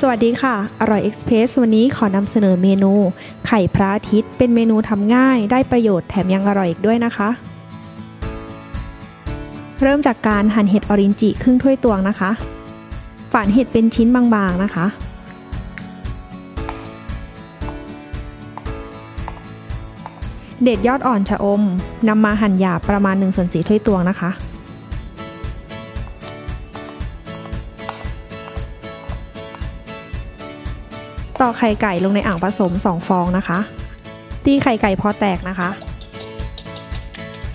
สวัสดีค่ะ อร่อยเอ็กซ์เพรสวันนี้ขอนำเสนอเมนู ไข่พระอาทิตย์ เป็นเมนูทำง่าย ได้ประโยชน์แถมยังอร่อยอีกด้วยนะคะ เริ่มจากการหั่นเห็ดออรินจิครึ่งถ้วยตวงนะคะ ฝานเห็ดเป็นชิ้นบางๆนะคะ เด็ดยอดอ่อนชะอมนำมาหั่นหยาบประมาณ1ส่วน4ถ้วยตวงนะคะ ต่อไข่ไก่ลงในอ่างผสม 2 ฟองนะคะ ตีไข่ไก่พอแตกนะคะ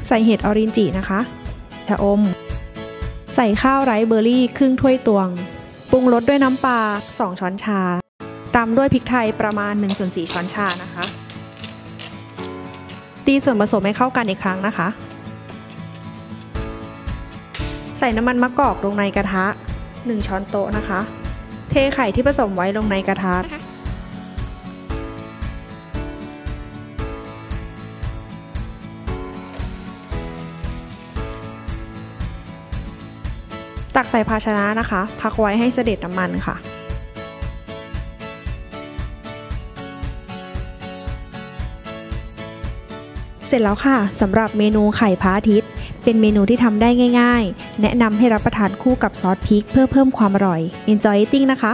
ใส่เห็ดออรินจินะคะชะอม ใส่ข้าวไรซ์เบอร์รี่ครึ่งถ้วยตวง ปรุงรสด้วยน้ำปลา 2 ช้อนชา ตามด้วยพริกไทยประมาณ1ส่วน4ช้อนชานะคะ ตีส่วนผสมให้เข้ากันอีกครั้งนะคะ ใส่น้ำมันมะกอกลงในกระทะ 1 ช้อนโต๊ะนะคะ เทไข่ที่ผสมไว้ลงในกระทะ ตักใส่ภาชนะนะคะ พักไว้ให้เสด็จน้ำมันค่ะ เสร็จแล้วค่ะสำหรับเมนูไข่พระอาทิตย์ เป็นเมนูที่ทำได้ง่าย ๆ แนะนำให้รับประทานคู่กับซอสพริกเพื่อเพิ่มความอร่อย Enjoy eating นะคะ